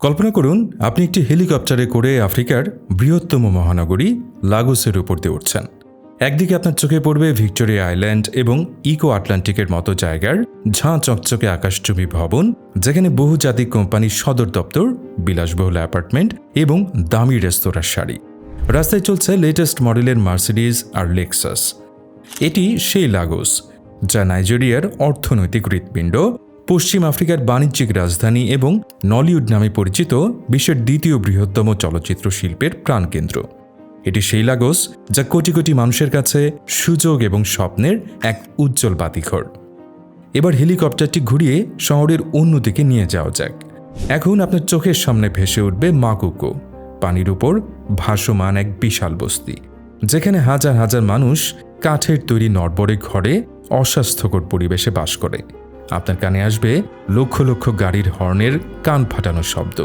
কল্পনা করুন, আপনি একটি হেলিকপ্টারে করে আফ্রিকার বৃহত্তম মহানগরী লাগোসের উপর দিয়ে উঠছেন। একদিকে আপনার চোখে পড়বে ভিক্টোরিয়া আইল্যান্ড এবং ইকো আটলান্টিকের মতো জায়গার ঝাঁ চকচকে আকাশচুমি ভবন, যেখানে বহুজাতিক কোম্পানির সদর দপ্তর, বিলাসবহুল অ্যাপার্টমেন্ট এবং দামি রেস্তোরাঁর শাড়ি রাস্তায় চলছে লেটেস্ট মডেলের মার্সিডিজ আর লেক্সাস। এটি সেই লাগোস, যা নাইজেরিয়ার অর্থনৈতিক হৃৎপিণ্ড পশ্চিম আফ্রিকার বাণিজ্যিক রাজধানী এবং নলিউড নামে পরিচিত বিশ্বের দ্বিতীয় বৃহত্তম চলচ্চিত্র শিল্পের প্রাণকেন্দ্র। এটি সেই লাগোস যা কোটি কোটি মানুষের কাছে সুযোগ এবং স্বপ্নের এক উজ্জ্বল বাতিঘর। এবার হেলিকপ্টারটি ঘুরিয়ে শহরের অন্যদিকে নিয়ে যাওয়া যাক। এখন আপনার চোখের সামনে ভেসে উঠবে মাকুকো পানির উপর ভাসমান এক বিশাল বস্তি, যেখানে হাজার হাজার মানুষ কাঠের তৈরি নড়বড়ে ঘরে অস্বাস্থ্যকর পরিবেশে বাস করে। আপনার কানে আসবে লক্ষ লক্ষ গাড়ির হর্নের কান ফাটানো শব্দ,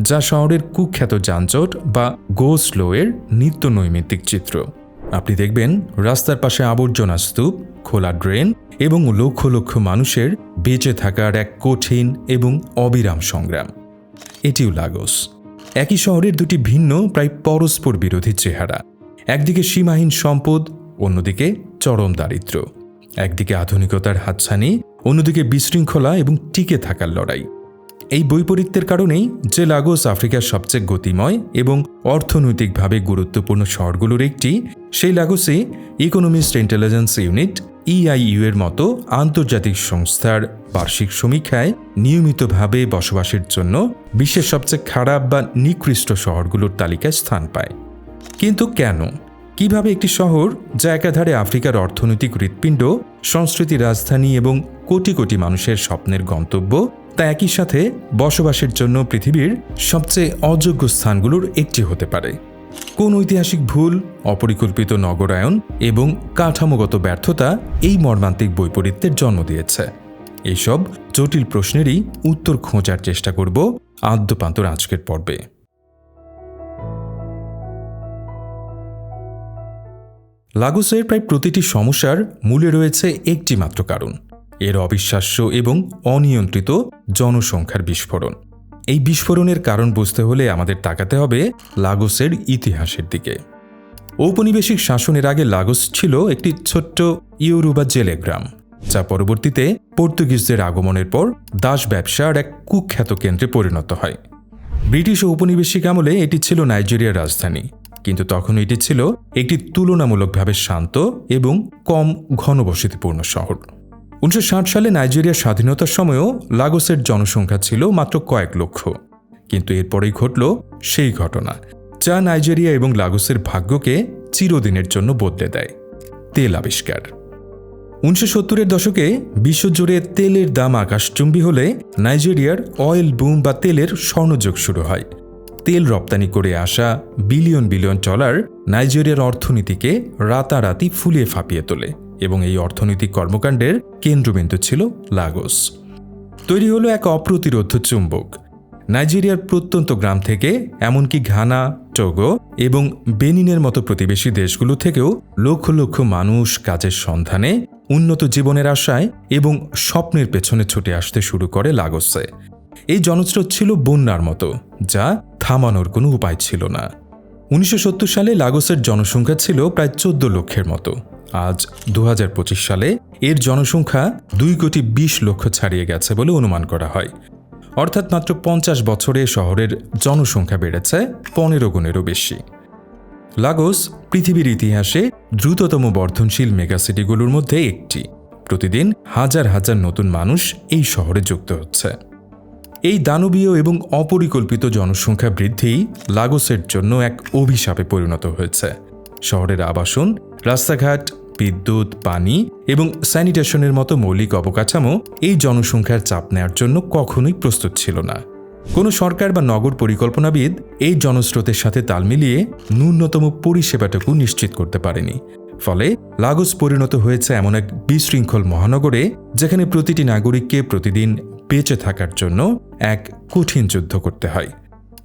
যা শহরের কুখ্যাত যানজট বা গো স্লোয়ের নিত্য নৈমিত্তিক চিত্র। আপনি দেখবেন রাস্তার পাশে আবর্জনা স্তূপ, খোলা ড্রেন এবং লক্ষ লক্ষ মানুষের বেঁচে থাকার এক কঠিন এবং অবিরাম সংগ্রাম। এটিও লাগোস। একই শহরের দুটি ভিন্ন, প্রায় পরস্পর বিরোধী চেহারা, একদিকে সীমাহীন সম্পদ, অন্যদিকে চরম দারিদ্র্য। একদিকে আধুনিকতার হাতছানি বিশৃঙ্খলা এবং টিকে থাকার লড়াই। এই বৈপরীত্যের কারণেই যে লাগোস আফ্রিকার সবচেয়ে গতিময় এবং অর্থনৈতিকভাবে গুরুত্বপূর্ণ শহরগুলোর একটি, সেই লাগোসে ইকোনমিস্ট ইন্টেলিজেন্স ইউনিট ইআইইউ এর মতো আন্তর্জাতিক সংস্থার বার্ষিক সমীক্ষায় নিয়মিতভাবে বসবাসের জন্য বিশ্বের সবচেয়ে খারাপ বা নিকৃষ্ট শহরগুলোর তালিকায় স্থান পায়। কিন্তু কেন? কীভাবে একটি শহর, যা একাধারে আফ্রিকার অর্থনৈতিক হৃৎপিণ্ড, সংস্কৃতি রাজধানী এবং কোটি কোটি মানুষের স্বপ্নের গন্তব্য, তা একই সাথে বসবাসের জন্য পৃথিবীর সবচেয়ে অযোগ্য স্থানগুলোর একটি হতে পারে। কোন ঐতিহাসিক ভুল, অপরিকল্পিত নগরায়ন এবং কাঠামোগত ব্যর্থতা এই মর্মান্তিক বৈপরীত্যের জন্ম দিয়েছে। এইসব জটিল প্রশ্নেরই উত্তর খোঁজার চেষ্টা করব আদ্যপান্তর আজকের পর্বে। লাগোসের প্রায় প্রতিটি সমস্যার মূলে রয়েছে একটি মাত্র কারণ। এর অবিশ্বাস্য এবং অনিয়ন্ত্রিত জনসংখ্যার বিস্ফোরণ। এই বিস্ফোরণের কারণ বুঝতে হলে আমাদের তাকাতে হবে লাগোসের ইতিহাসের দিকে। ঔপনিবেশিক শাসনের আগে লাগোস ছিল একটি ছোট্ট ইউরোবা জেলে গ্রাম যা পরবর্তীতে পর্তুগিজদের আগমনের পর দাস ব্যবসার এক কুখ্যাত কেন্দ্রে পরিণত হয়। ব্রিটিশ ঔপনিবেশিক আমলে এটি ছিল নাইজেরিয়ার রাজধানী, কিন্তু তখন এটি ছিল একটি তুলনামূলকভাবে শান্ত এবং কম ঘনবসতিপূর্ণ শহর। উনিশশো ষাট সালে নাইজেরিয়ার স্বাধীনতার সময়ও লাগোসের জনসংখ্যা ছিল মাত্র কয়েক লক্ষ। কিন্তু এরপরেই ঘটল সেই ঘটনা, যা নাইজেরিয়া এবং লাগোসের ভাগ্যকে চিরদিনের জন্য বদলে দেয়। তেল আবিষ্কার। উনিশশো সত্তরের দশকে বিশ্বজুড়ে তেলের দাম আকাশচুম্বী হলে নাইজেরিয়ার অয়েল বুম বা তেলের স্বর্ণযোগ শুরু হয়। তেল রপ্তানি করে আসা বিলিয়ন বিলিয়ন ডলার নাইজেরিয়ার অর্থনীতিকে রাতারাতি ফুলিয়ে ফাঁপিয়ে তোলে। এবং এই অর্থনৈতিক কর্মকাণ্ডের কেন্দ্রবিন্দু ছিল লাগোস। তৈরি হলো এক অপ্রতিরোধ চুম্বক। নাইজেরিয়ার প্রত্যন্ত গ্রাম থেকে, এমনকি ঘানা, টোগো এবং বেনিনের মতো প্রতিবেশী দেশগুলো থেকেও লক্ষ লক্ষ মানুষ কাজের সন্ধানে, উন্নত জীবনের আশায় এবং স্বপ্নের পেছনে ছুটে আসতে শুরু করে লাগোসে। এই জনস্রোত ছিল বন্যার মতো, যা থামানোর কোনো উপায় ছিল না। উনিশশো সত্তর সালে লাগোসের জনসংখ্যা ছিল প্রায় চোদ্দ লক্ষের মতো। আজ দু হাজার পঁচিশ সালে এর জনসংখ্যা দুই কোটি বিশ লক্ষ ছাড়িয়ে গেছে বলে অনুমান করা হয়। অর্থাৎ মাত্র পঞ্চাশ বছরে শহরের জনসংখ্যা বেড়েছে পনেরো গুণেরও বেশি। লাগোস পৃথিবীর ইতিহাসে দ্রুততম বর্ধনশীল মেগাসিটিগুলোর মধ্যে একটি। প্রতিদিন হাজার হাজার নতুন মানুষ এই শহরে যুক্ত হচ্ছে। এই দানবীয় এবং অপরিকল্পিত জনসংখ্যা বৃদ্ধি লাগোসের জন্য এক অভিশাপে পরিণত হয়েছে। শহরের আবাসন রাস্তাঘাট, বিদ্যুৎ, পানি এবং স্যানিটেশনের মতো মৌলিক অবকাঠামো এই জনসংখ্যার চাপ নেওয়ার জন্য কখনোই প্রস্তুত ছিল না। কোনো সরকার বা নগর পরিকল্পনাবিদ এই জনস্রোতের সাথে তাল মিলিয়ে ন্যূনতম পরিষেবাটুকু নিশ্চিত করতে পারেনি। ফলে লাগোস পরিণত হয়েছে এমন এক বিশৃঙ্খল মহানগরে যেখানে প্রতিটি নাগরিককে প্রতিদিন বেঁচে থাকার জন্য এক কঠিন যুদ্ধ করতে হয়।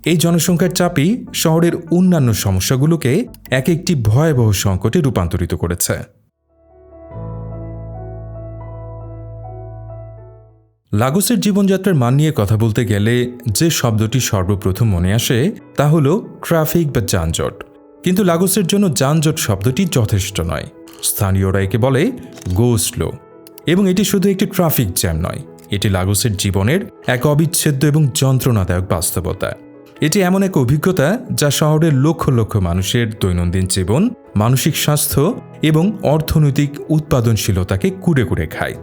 এই জনসংখ্যার চাপই শহরের অন্যান্য সমস্যাগুলোকে এক একটি ভয়াবহ সংকটে রূপান্তরিত করেছে। লাগোসের জীবনযাত্রার মান নিয়ে কথা বলতে গেলে যে শব্দটি সর্বপ্রথম মনে আসে তা হল ট্রাফিক বা যানজট। কিন্তু লাগোসের জন্য যানজট শব্দটি যথেষ্ট নয়। স্থানীয়রা একে বলে গো স্লো এবং এটি শুধু একটি ট্রাফিক জ্যাম নয়। এটি লাগোসের জীবনের এক অবিচ্ছেদ্য এবং যন্ত্রণাদায়ক বাস্তবতা। এটি এমন এক অভিজ্ঞতা যা শহরের লক্ষ লক্ষ মানুষের দৈনন্দিন জীবন, মানসিক স্বাস্থ্য এবং অর্থনৈতিক উৎপাদনশীলতাকে কুড়ে কুড়ে খায়।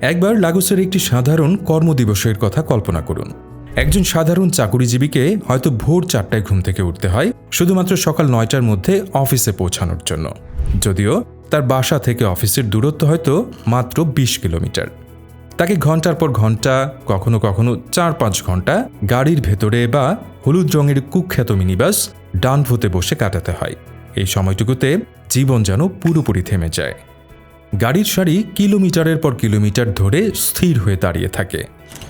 একবার লাগোসের একটি সাধারণ কর্মদিবসের কথা কল্পনা করুন। একজন সাধারণ চাকুরিজীবীকে হয়তো ভোর চারটায় ঘুম থেকে উঠতে হয়, শুধুমাত্র সকাল নয়টার মধ্যে অফিসে পৌঁছানোর জন্য। যদিও তার বাসা থেকে অফিসের দূরত্ব হয়তো মাত্র বিশ কিলোমিটার। তাকে ঘণ্টার পর ঘণ্টা, কখনো কখনো চার পাঁচ ঘণ্টা গাড়ির ভেতরে বা হলুদ রঙের কুখ্যাত মিনিবাস ডানভোতে বসে কাটাতে হয়। এই সময়টুকুতে জীবন যেন পুরোপুরি থেমে যায়। গাড়ির সারি কিলোমিটারের পর কিলোমিটার ধরে স্থির হয়ে দাঁড়িয়ে থাকে।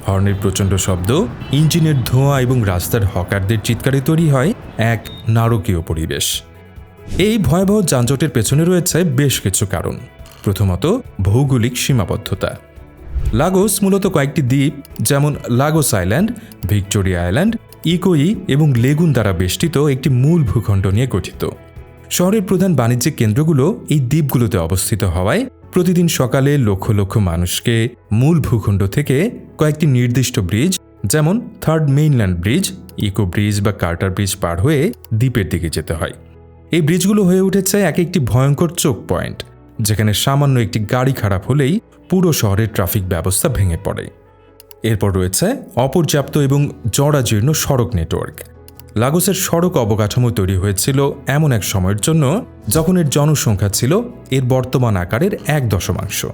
হর্নের প্রচণ্ড শব্দ, ইঞ্জিনের ধোঁয়া এবং রাস্তার হকারদের চিৎকারে তৈরি হয় এক নারকীয় পরিবেশ। এই ভয়াবহ যানজটের পেছনে রয়েছে বেশ কিছু কারণ। প্রথমত, ভৌগোলিক সীমাবদ্ধতা। লাগোস মূলত কয়েকটি দ্বীপ, যেমন Lagos island Victoria island Ikoyi এবং লেগুন দ্বারা বেষ্টিত একটি মূল ভূখণ্ড নিয়ে গঠিত। শহরের প্রধান বাণিজ্যিক কেন্দ্রগুলো এই দ্বীপগুলোতে অবস্থিত হওয়ায় প্রতিদিন সকালে লক্ষ লক্ষ মানুষকে মূল ভূখণ্ড থেকে কয়েকটি নির্দিষ্ট ব্রিজ, যেমন third mainland bridge Eko bridge বা কার্টার ব্রিজ পার হয়ে দ্বীপের দিকে যেতে হয়। এই ব্রিজগুলো হয়ে উঠেছে এক একটি ভয়ঙ্কর চোক পয়েন্ট, যেখানে সামান্য একটি গাড়ি খারাপ হলেই পুরো শহরের ট্রাফিক ব্যবস্থা ভেঙে পড়ে। এরপর রয়েছে অপর্যাপ্ত এবং জরাজীর্ণ সড়ক নেটওয়ার্ক। লাগোসের সড়ক অবকাঠামো তৈরি হয়েছিল এমন এক সময়ের জন্য যখন এর জনসংখ্যা ছিল এর বর্তমান আকারের এক দশমাংশ।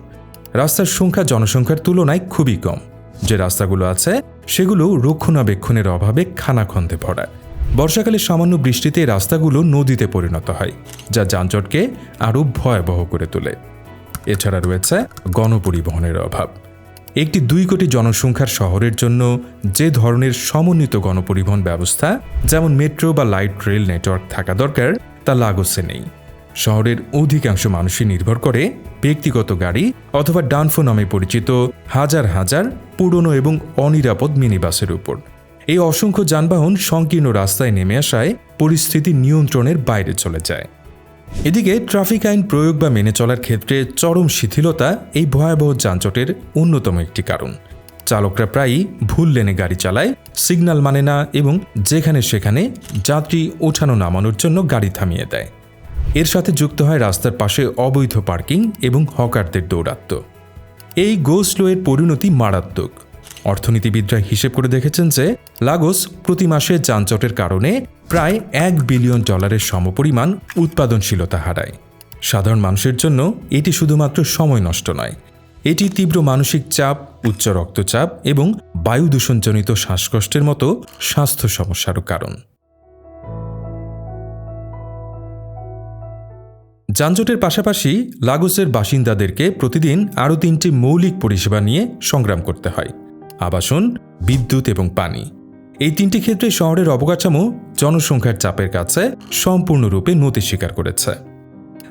রাস্তার সংখ্যা জনসংখ্যার তুলনায় খুবই কম। যে রাস্তাগুলো আছে, সেগুলো রক্ষণাবেক্ষণের অভাবে খানাখন্দে ভরা। বর্ষাকালে সামান্য বৃষ্টিতে রাস্তাগুলো নদীতে পরিণত হয়, যা যানজটকে আরও ভয়াবহ করে তোলে। এছাড়া রয়েছে গণপরিবহনের অভাব। একটি দুই কোটি জনসংখ্যার শহরের জন্য যে ধরনের সমন্বিত গণপরিবহন ব্যবস্থা, যেমন মেট্রো বা লাইট রেল নেটওয়ার্ক থাকা দরকার, তা লাগোসে নেই। শহরের অধিকাংশ মানুষই নির্ভর করে ব্যক্তিগত গাড়ি অথবা ডানফো নামে পরিচিত হাজার হাজার পুরনো এবং অনিরাপদ মিনিবাসের উপর। এই অসংখ্য যানবাহন সংকীর্ণ রাস্তায় নেমে আসায় পরিস্থিতি নিয়ন্ত্রণের বাইরে চলে যায়। এদিকে ট্রাফিক আইন প্রয়োগ বা মেনে চলার ক্ষেত্রে চরম শিথিলতা এই ভয়াবহ যানজটের অন্যতম একটি কারণ। চালকরা প্রায়ই ভুল লেনে গাড়ি চালায়, সিগন্যাল মানে না এবং যেখানে সেখানে যাত্রী ওঠানো নামানোর জন্য গাড়ি থামিয়ে দেয়। এর সাথে যুক্ত হয় রাস্তার পাশে অবৈধ পার্কিং এবং হকারদের দৌরাত্ম্য এই গো স্লোয়ের পরিণতি মারাত্মক। অর্থনীতিবিদরা হিসেব করে দেখেছেন যে, লাগোস প্রতি মাসে যানজটের কারণে প্রায় এক বিলিয়ন ডলারের সমপরিমাণ উৎপাদনশীলতা হারায়। সাধারণ মানুষের জন্য এটি শুধুমাত্র সময় নষ্ট নয়, এটি তীব্র মানসিক চাপ, উচ্চ রক্তচাপ এবং বায়ু দূষণজনিত শ্বাসকষ্টের মতো স্বাস্থ্য সমস্যারও কারণ। যানজটের পাশাপাশি লাগোসের বাসিন্দাদেরকে প্রতিদিন আরও তিনটি মৌলিক পরিষেবা নিয়ে সংগ্রাম করতে হয়। আবাসন, বিদ্যুৎ এবং পানি। এই তিনটি ক্ষেত্রে শহরের অবকাঠামো জনসংখ্যার চাপের কাছে সম্পূর্ণরূপে নতি স্বীকার করেছে।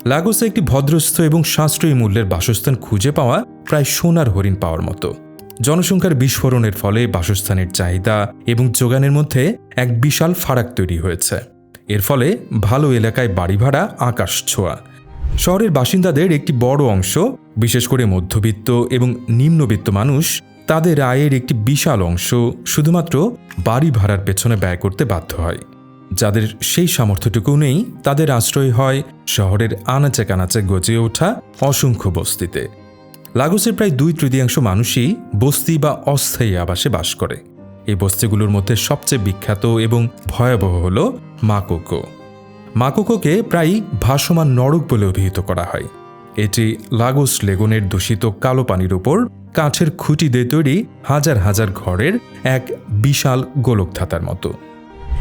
লাগোসে একটি ভদ্রস্থ এবং সাশ্রয়ী মূল্যের বাসস্থান খুঁজে পাওয়া প্রায় সোনার হরিণ পাওয়ার মতো। জনসংখ্যার বিস্ফোরণের ফলে বাসস্থানের চাহিদা এবং যোগানের মধ্যে এক বিশাল ফারাক তৈরি হয়েছে। এর ফলে ভালো এলাকায় বাড়ি ভাড়া, আকাশ ছোঁয়া। শহরের বাসিন্দাদের একটি বড় অংশ, বিশেষ করে মধ্যবিত্ত এবং নিম্নবিত্ত মানুষ তাদের আয়ের একটি বিশাল অংশ শুধুমাত্র বাড়ি ভাড়ার পেছনে ব্যয় করতে বাধ্য হয়। যাদের সেই সামর্থ্যটুকু নেই, তাদের আশ্রয় হয় শহরের আনাচে কানাচে গজে ওঠা অসংখ্য বস্তিতে। লাগোসের প্রায় দুই তৃতীয়াংশ মানুষই বস্তি বা অস্থায়ী আবাসে বাস করে। এই বস্তিগুলোর মধ্যে সবচেয়ে বিখ্যাত এবং ভয়াবহ হল মাকোকো মাকোকোকে প্রায়ই ভাসমান নরক বলে অভিহিত করা হয়। এটি লাগোস লেগুনের দূষিত কালো পানির উপর কাঠের খুঁটি দিয়ে তৈরি হাজার হাজার ঘরের এক বিশাল গোলকধাতার মতো।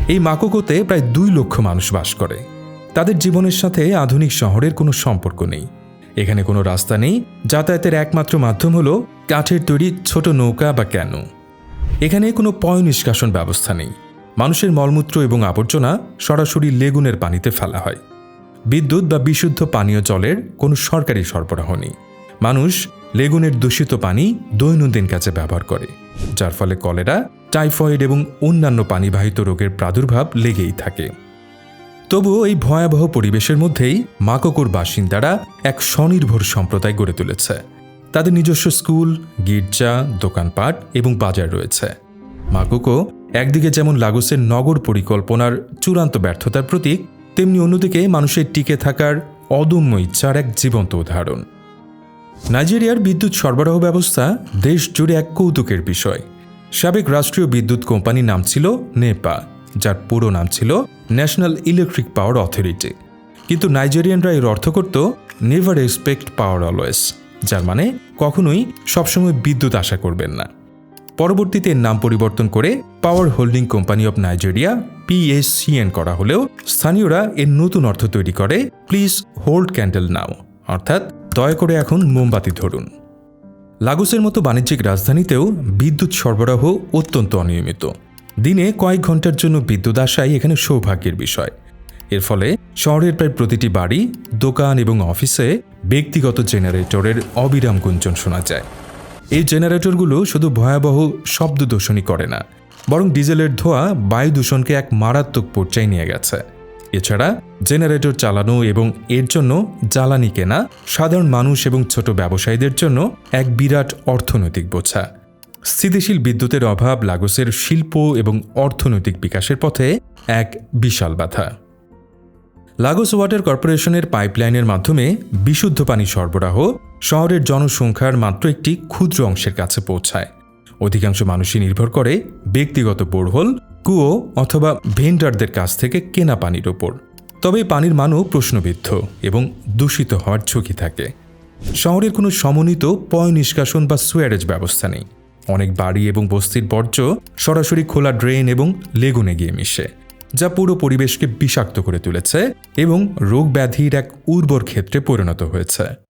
এই মাকোকোতে প্রায় দুই লক্ষ মানুষ বাস করে। তাদের জীবনের সাথে আধুনিক শহরের কোনো সম্পর্ক নেই। এখানে কোনো রাস্তা নেই। যাতায়াতের একমাত্র মাধ্যম হলো কাঠের তৈরি ছোট নৌকা বা ক্যানো। এখানে কোনো পয় নিষ্কাশন ব্যবস্থা নেই। মানুষের মলমূত্র এবং আবর্জনা সরাসরি লেগুনের পানিতে ফেলা হয়। বিদ্যুৎ বা বিশুদ্ধ পানীয় জলের কোনো সরকারি সরবরাহ নেই। মানুষ লেগুনের দূষিত পানি দৈনন্দিন কাজে ব্যবহার করে, যার ফলে কলেরা, টাইফয়েড এবং অন্যান্য পানিবাহিত রোগের প্রাদুর্ভাব লেগেই থাকে। তবুও এই ভয়াবহ পরিবেশের মধ্যেই মাকোকোর বাসিন্দারা এক স্বনির্ভর সম্প্রদায় গড়ে তুলেছে। তাদের নিজস্ব স্কুল, গির্জা, দোকানপাট এবং বাজার রয়েছে। মাকোকো একদিকে যেমন লাগোসের নগর পরিকল্পনার চূড়ান্ত ব্যর্থতার প্রতীক, তেমনি অন্যদিকে মানুষের টিকে থাকার অদম্য ইচ্ছার এক জীবন্ত উদাহরণ। নাইজেরিয়ার বিদ্যুৎ সরবরাহ ব্যবস্থা দেশ জুড়ে এক কৌতুকের বিষয়। সাবেক রাষ্ট্রীয় বিদ্যুৎ কোম্পানির নাম ছিল নেপা, যার পুরো নাম ছিল ন্যাশনাল ইলেকট্রিক পাওয়ার অথরিটি। কিন্তু নাইজেরিয়ানরা এর অর্থ করত নেভার এক্সপেক্ট পাওয়ার অলওয়েজ, যার মানে কখনোই সবসময় বিদ্যুৎ আশা করবেন না। পরবর্তীতে এর নাম পরিবর্তন করে power holding company of Nigeria, PSCN করা হলেও স্থানীয়রা এর নতুন অর্থ তৈরি করে, প্লিজ হোল্ড ক্যান্ডেল নাও। অর্থাৎ দয়া করে এখন মোমবাতি ধরুন। লাগোসের মতো বাণিজ্যিক রাজধানীতেও বিদ্যুৎ সরবরাহ অত্যন্ত অনিয়মিত। দিনে কয়েক ঘণ্টার জন্য বিদ্যুৎ আসাই এখানে সৌভাগ্যের বিষয়। এর ফলে শহরের প্রায় প্রতিটি বাড়ি, দোকান এবং অফিসে ব্যক্তিগত জেনারেটরের অবিরাম গুঞ্জন শোনা যায়। এই জেনারেটরগুলো শুধু ভয়াবহ শব্দ দূষণই করে না, বরং ডিজেলের ধোঁয়া বায়ু দূষণকে এক মারাত্মক পর্যায়ে নিয়ে গেছে। এছাড়া জেনারেটর চালানো এবং এর জন্য জ্বালানি কেনা, সাধারণ মানুষ এবং ছোট ব্যবসায়ীদের জন্য এক বিরাট অর্থনৈতিক বোঝা। স্থিতিশীল বিদ্যুতের অভাব লাগোসের শিল্প এবং অর্থনৈতিক বিকাশের পথে এক বিশাল বাধা। লাগোস ওয়াটার কর্পোরেশনের পাইপলাইনের মাধ্যমে বিশুদ্ধ পানি সরবরাহ শহরের জনসংখ্যার মাত্র একটি ক্ষুদ্র অংশের কাছে পৌঁছায়। অধিকাংশ মানুষই নির্ভর করে ব্যক্তিগত বোরহোল কুয়ো অথবা ভেন্ডারদের কাছ থেকে কেনা পানির ওপর। তবে পানির মানও প্রশ্নবিদ্ধ এবং দূষিত হওয়ার ঝুঁকি থাকে। শহরের কোনো সমন্বিত পয় নিষ্কাশন বা সুয়ারেজ ব্যবস্থা নেই। অনেক বাড়ি এবং বস্তির বর্জ্য সরাসরি খোলা ড্রেন এবং লেগুনে গিয়ে মিশে, যা পুরো পরিবেশকে বিষাক্ত করে তুলেছে এবং রোগ ব্যাধির এক উর্বর ক্ষেত্রে পরিণত হয়েছে।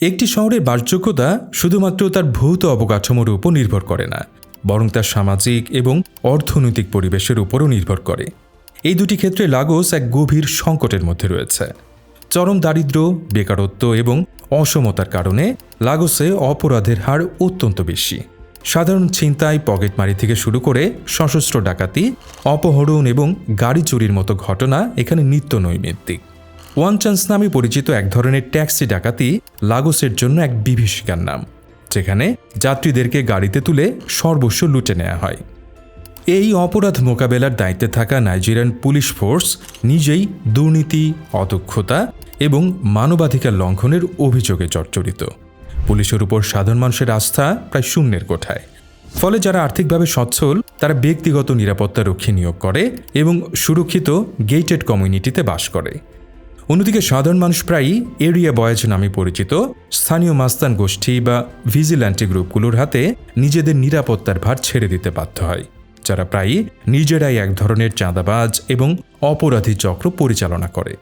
একটি শহরের বাসযোগ্যতা শুধুমাত্র তার ভৌত অবকাঠামোর উপর নির্ভর করে না, বরং তার সামাজিক এবং অর্থনৈতিক পরিবেশের উপরও নির্ভর করে। এই দুটি ক্ষেত্রে লাগোস এক গভীর সংকটের মধ্যে রয়েছে। চরম দারিদ্র্য বেকারত্ব এবং অসমতার কারণে লাগোসে অপরাধের হার অত্যন্ত বেশি। সাধারণ ছিনতাই, পকেটমারি থেকে শুরু করে সশস্ত্র ডাকাতি, অপহরণ এবং গাড়ি চুরির মতো ঘটনা এখানে নিত্য নৈমিত্তিক। ওয়ান চান্স নামে পরিচিত এক ধরনের ট্যাক্সি ডাকাতি লাগোসের জন্য এক বিভীষিকার নাম, যেখানে যাত্রীদেরকে গাড়িতে তুলে সর্বস্ব লুটে নেওয়া হয়। এই অপরাধ মোকাবেলার দায়িত্বে থাকা নাইজেরিয়ান পুলিশ ফোর্স নিজেই দুর্নীতি, অদক্ষতা এবং মানবাধিকার লঙ্ঘনের অভিযোগে জর্জরিত। পুলিশের উপর সাধারণ মানুষের আস্থা প্রায় শূন্যের কোঠায়। ফলে যারা আর্থিকভাবে সচ্ছল, তারা ব্যক্তিগত নিরাপত্তা রক্ষী নিয়োগ করে এবং সুরক্ষিত গেটেড কমিউনিটিতে বাস করে। অন্যদিকে সাধারণ মানুষ প্রায়ই এরিয়া বয়েজ নামে পরিচিত স্থানীয় মাস্তান গোষ্ঠী বা ভিজিল্যান্টি গ্রুপগুলোর হাতে নিজেদের নিরাপত্তার ভার ছেড়ে দিতে বাধ্য হয়। যারা প্রায়ই নিজেরাই এক ধরনের চাঁদাবাজ এবং অপরাধী চক্র পরিচালনা করে।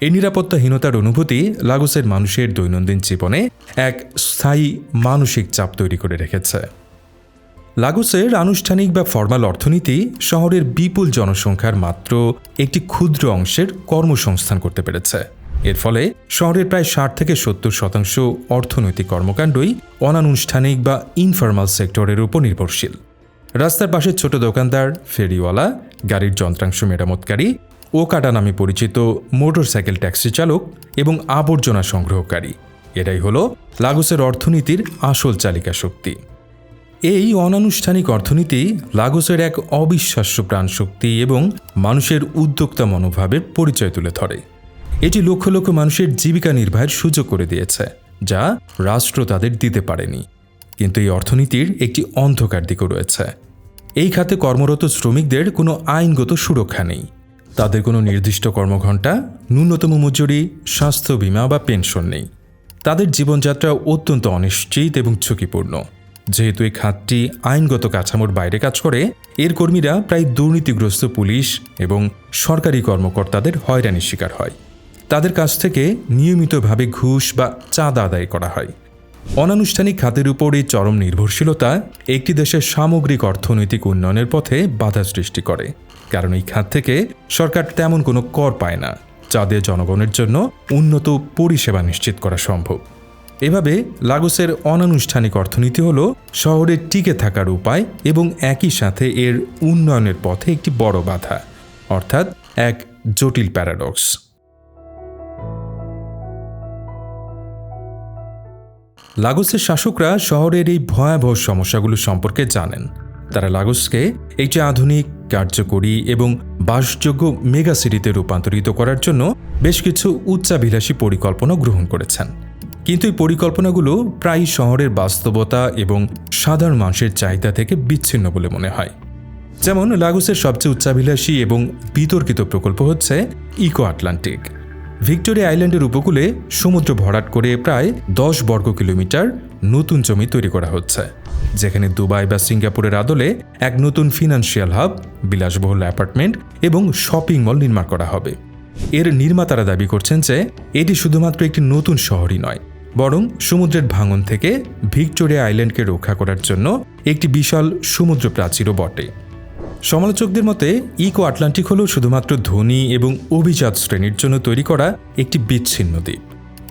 এই নিরাপত্তাহীনতার অনুভূতি লাগোসের মানুষের দৈনন্দিন জীবনে এক স্থায়ী মানসিক চাপ তৈরি করে রেখেছে। লাগোসের আনুষ্ঠানিক বা ফর্মাল অর্থনীতি শহরের বিপুল জনসংখ্যার মাত্র একটি ক্ষুদ্র অংশের কর্মসংস্থান করতে পেরেছে। এর ফলে শহরের প্রায় ষাট থেকে সত্তর শতাংশ অর্থনৈতিক কর্মকাণ্ডই অনানুষ্ঠানিক বা ইনফর্মাল সেক্টরের উপর নির্ভরশীল। রাস্তার পাশে ছোট দোকানদার, ফেরিওয়ালা, গাড়ির যন্ত্রাংশ মেরামতকারী ওকাডা নামে পরিচিত মোটরসাইকেল ট্যাক্সি চালক এবং আবর্জনা সংগ্রহকারী। এটাই হলো লাগোসের অর্থনীতির আসল চালিকা শক্তি এই অনানুষ্ঠানিক অর্থনীতি লাগোসের এক অবিশ্বাস্য প্রাণশক্তি এবং মানুষের উদ্যোক্তা মনোভাবের পরিচয় তুলে ধরে। এটি লক্ষ লক্ষ মানুষের জীবিকা নির্বাহের সুযোগ করে দিয়েছে, যা রাষ্ট্র তাদের দিতে পারেনি। কিন্তু এই অর্থনীতির একটি অন্ধকার দিকও রয়েছে। এই খাতে কর্মরত শ্রমিকদের কোনো আইনগত সুরক্ষা নেই। তাদের কোনো নির্দিষ্ট কর্মঘণ্টা, ন্যূনতম মজুরি, স্বাস্থ্য বীমা বা পেনশন নেই। তাদের জীবনযাত্রা অত্যন্ত অনিশ্চিত এবং ঝুঁকিপূর্ণ। যেহেতু এই খাতটি আইনগত কাঠামোর বাইরে কাজ করে, এর কর্মীরা প্রায় দুর্নীতিগ্রস্ত পুলিশ এবং সরকারি কর্মকর্তাদের হয়রানির শিকার হয়। তাদের কাছ থেকে নিয়মিতভাবে ঘুষ বা চাঁদা আদায় করা হয়। অনানুষ্ঠানিক খাতের উপর এই চরম নির্ভরশীলতা একটি দেশের সামগ্রিক অর্থনৈতিক উন্নয়নের পথে বাধা সৃষ্টি করে, কারণ এই খাত থেকে সরকার তেমন কোনো কর পায় না দিয়ে জনগণের জন্য উন্নত পরিষেবা নিশ্চিত করা সম্ভব। এভাবে লাগোসের অনানুষ্ঠানিক অর্থনীতি হল শহরের টিকে থাকার উপায় এবং একই সাথে এর উন্নয়নের পথে একটি বড় বাধা, অর্থাৎ এক জটিল প্যারাডক্স। লাগোসের শাসকরা শহরের এই ভয়াবহ সমস্যাগুলো সম্পর্কে জানেন। তারা লাগোসকে একটি আধুনিক, কার্যকরী এবং বাসযোগ্য মেগা সিটিতে রূপান্তরিত করার জন্য বেশ কিছু উচ্চাভিলাষী পরিকল্পনা গ্রহণ করেছেন। কিন্তু এই পরিকল্পনাগুলো প্রায় শহরের বাস্তবতা এবং সাধারণ মানুষের চাহিদা থেকে বিচ্ছিন্ন বলে মনে হয়। যেমন লাগোসের সবচেয়ে উচ্চাভিলাষী এবং বিতর্কিত প্রকল্প হচ্ছে ইকো আটলান্টিক। ভিক্টোরিয়া আইল্যান্ডের উপকূলে সমুদ্র ভরাট করে প্রায় দশ বর্গ কিলোমিটার নতুন জমি তৈরি করা হচ্ছে, যেখানে দুবাই বা সিঙ্গাপুরের আদলে এক নতুন ফিনান্সিয়াল হাব, বিলাসবহুল অ্যাপার্টমেন্ট এবং শপিং মল নির্মাণ করা হবে। এর নির্মাতারা দাবি করছেন যে এটি শুধুমাত্র একটি নতুন শহরই নয় বরং সমুদ্রের ভাঙন থেকে ভিক্টোরিয়া আইল্যান্ডকে রক্ষা করার জন্য একটি বিশাল সমুদ্র প্রাচীরও বটে। সমালোচকদের মতে, ইকো আটলান্টিক হল শুধুমাত্র ধনী এবং অভিজাত শ্রেণির জন্য তৈরি করা একটি বিচ্ছিন্ন দ্বীপ।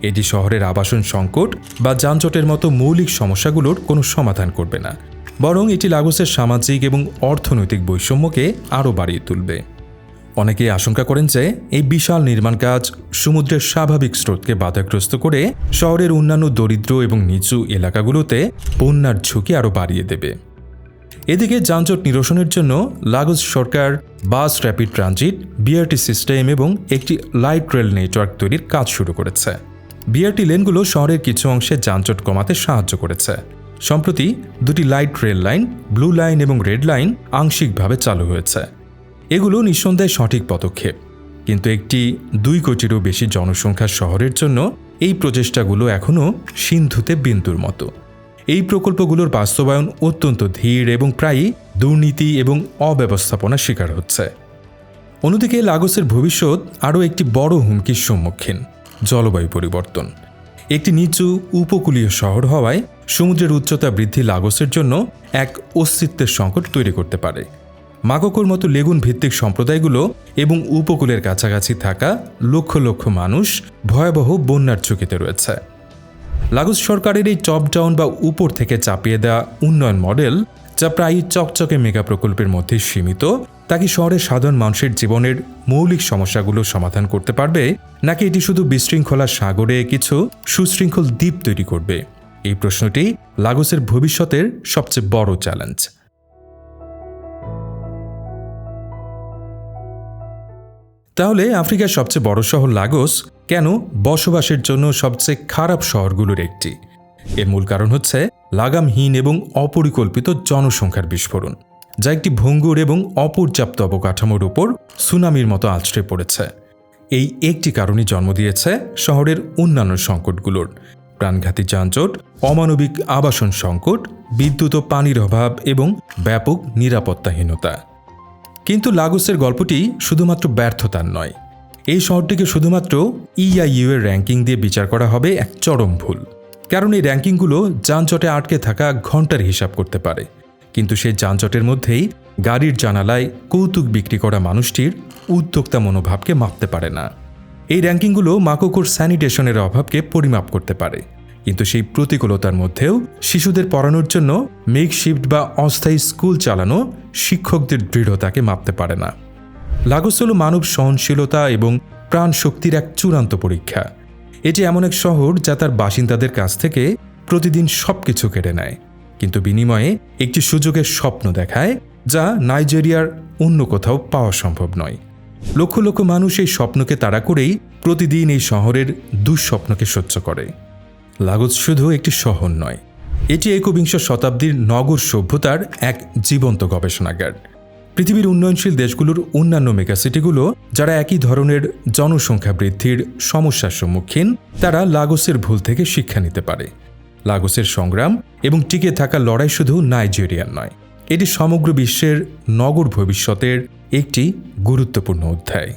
এটি শহরের আবাসন সংকট বা যানজটের মতো মৌলিক সমস্যাগুলোর কোনো সমাধান করবে না, বরং এটি লাগোসের সামাজিক এবং অর্থনৈতিক বৈষম্যকে আরও বাড়িয়ে তুলবে। অনেকেই আশঙ্কা করেন যে এই বিশাল নির্মাণ কাজ সমুদ্রের স্বাভাবিক স্রোতকে বাধাগ্রস্ত করে শহরের অন্যান্য দরিদ্র এবং নিচু এলাকাগুলোতে বন্যার ঝুঁকি আরও বাড়িয়ে দেবে। এদিকে যানজট নিরসনের জন্য লাগোস সরকার bus rapid transit, BRT system এবং একটি লাইট রেল নেটওয়ার্ক তৈরির কাজ শুরু করেছে। বিআরটি লেনগুলো শহরের কিছু অংশে যানজট কমাতে সাহায্য করেছে। সম্প্রতি দুটি light rail line, blue line এবং রেড লাইন আংশিকভাবে চালু হয়েছে। এগুলো নিঃসন্দেহে সঠিক পদক্ষেপ। কিন্তু একটি দুই কোটিরও বেশি জনসংখ্যার শহরের জন্য এই প্রচেষ্টাগুলো এখনও সিন্ধুতে বিন্দুর মতো। এই প্রকল্পগুলোর বাস্তবায়ন অত্যন্ত ধীর এবং প্রায়ই দুর্নীতি এবং অব্যবস্থাপনার শিকার হচ্ছে। অন্যদিকে লাগোসের ভবিষ্যৎ আরও একটি বড় হুমকির সম্মুখীন, জলবায়ু পরিবর্তন। একটি নিচু উপকূলীয় শহর হওয়ায় সমুদ্রের উচ্চতা বৃদ্ধি লাগোসের জন্য এক অস্তিত্বের সংকট তৈরি করতে পারে। মাগকোর মতো লেগুন ভিত্তিক সম্প্রদায়গুলো এবং উপকূলের কাছাকাছি থাকা লক্ষ লক্ষ মানুষ ভয়াবহ বন্যার ঝুঁকিতে রয়েছে। লাগোস সরকারের এই টপ ডাউন বা উপর থেকে চাপিয়ে দেওয়া উন্নয়ন মডেল, যা প্রায় চকচকে মেগা প্রকল্পের মধ্যে সীমিত তা কি শহরের সাধারণ মানুষের জীবনের মৌলিক সমস্যাগুলো সমাধান করতে পারবে, নাকি এটি শুধু বিশৃঙ্খলা সাগরে কিছু সুশৃঙ্খল দ্বীপ তৈরি করবে? এই প্রশ্নটি লাগোসের ভবিষ্যতের সবচেয়ে বড় চ্যালেঞ্জ তাহলে আফ্রিকার সবচেয়ে বড় শহর লাগোস কেন বসবাসের জন্য সবচেয়ে খারাপ শহরগুলোর একটি? এর মূল কারণ হচ্ছে লাগামহীন এবং অপরিকল্পিত জনসংখ্যার বিস্ফোরণ, যা একটি ভঙ্গুর এবং অপর্যাপ্ত অবকাঠামোর উপর সুনামির মতো আছড়ে পড়েছে। এই একটি কারণই জন্ম দিয়েছে শহরের অন্যান্য সংকটগুলোর। প্রাণঘাতী যানজট, অমানবিক আবাসন সংকট, বিদ্যুৎ ও পানির অভাব এবং ব্যাপক নিরাপত্তাহীনতা। কিন্তু লাগোসের গল্পটি শুধুমাত্র ব্যর্থতার নয়। এই শহরটিকে শুধুমাত্র ইআইইউ এর র্যাঙ্কিং দিয়ে বিচার করা হবে এক চরম ভুল। কারণ এই র্যাঙ্কিংগুলো যানজটে আটকে থাকা ঘণ্টার হিসাব করতে পারে। কিন্তু সেই যানজটের মধ্যেই গাড়ির জানালায় কৌতুক বিক্রি করা মানুষটির উদ্যোক্তা মনোভাবকে মাপতে পারে না। এই র্যাঙ্কিংগুলো মাকোকোর স্যানিটেশনের অভাবকে পরিমাপ করতে পারে। কিন্তু সেই প্রতিকূলতার মধ্যেও শিশুদের পড়ানোর জন্য মেকশিফট বা অস্থায়ী স্কুল চালানো শিক্ষকদের দৃঢ়তাকে মাপতে পারে না। লাগোস হল মানব সহনশীলতা এবং প্রাণ শক্তির এক চূড়ান্ত পরীক্ষা। এটি এমন এক শহর যা তার বাসিন্দাদের কাছ থেকে প্রতিদিন সবকিছু কেড়ে নেয়, কিন্তু বিনিময়ে একটি সুযোগের স্বপ্ন দেখায় যা নাইজেরিয়ার অন্য কোথাও পাওয়া সম্ভব নয়। লক্ষ লক্ষ মানুষ এই স্বপ্নকে তাড়া করেই প্রতিদিন এই শহরের দুঃস্বপ্নকে সহ্য করে। লাগোস শুধু একটি শহর নয়, এটি একবিংশ শতাব্দীর নগর সভ্যতার এক জীবন্ত গবেষণাগার। পৃথিবীর উন্নয়নশীল দেশগুলোর অন্যান্য মেগাসিটিগুলো, যারা একই ধরনের জনসংখ্যা বৃদ্ধির সমস্যার সম্মুখীন, তারা লাগোসের ভুল থেকে শিক্ষা নিতে পারে। লাগোসের সংগ্রাম এবং টিকে থাকা লড়াই শুধু নাইজেরিয়ার নয়, এটি সমগ্র বিশ্বের নগর ভবিষ্যতের একটি গুরুত্বপূর্ণ অধ্যায়।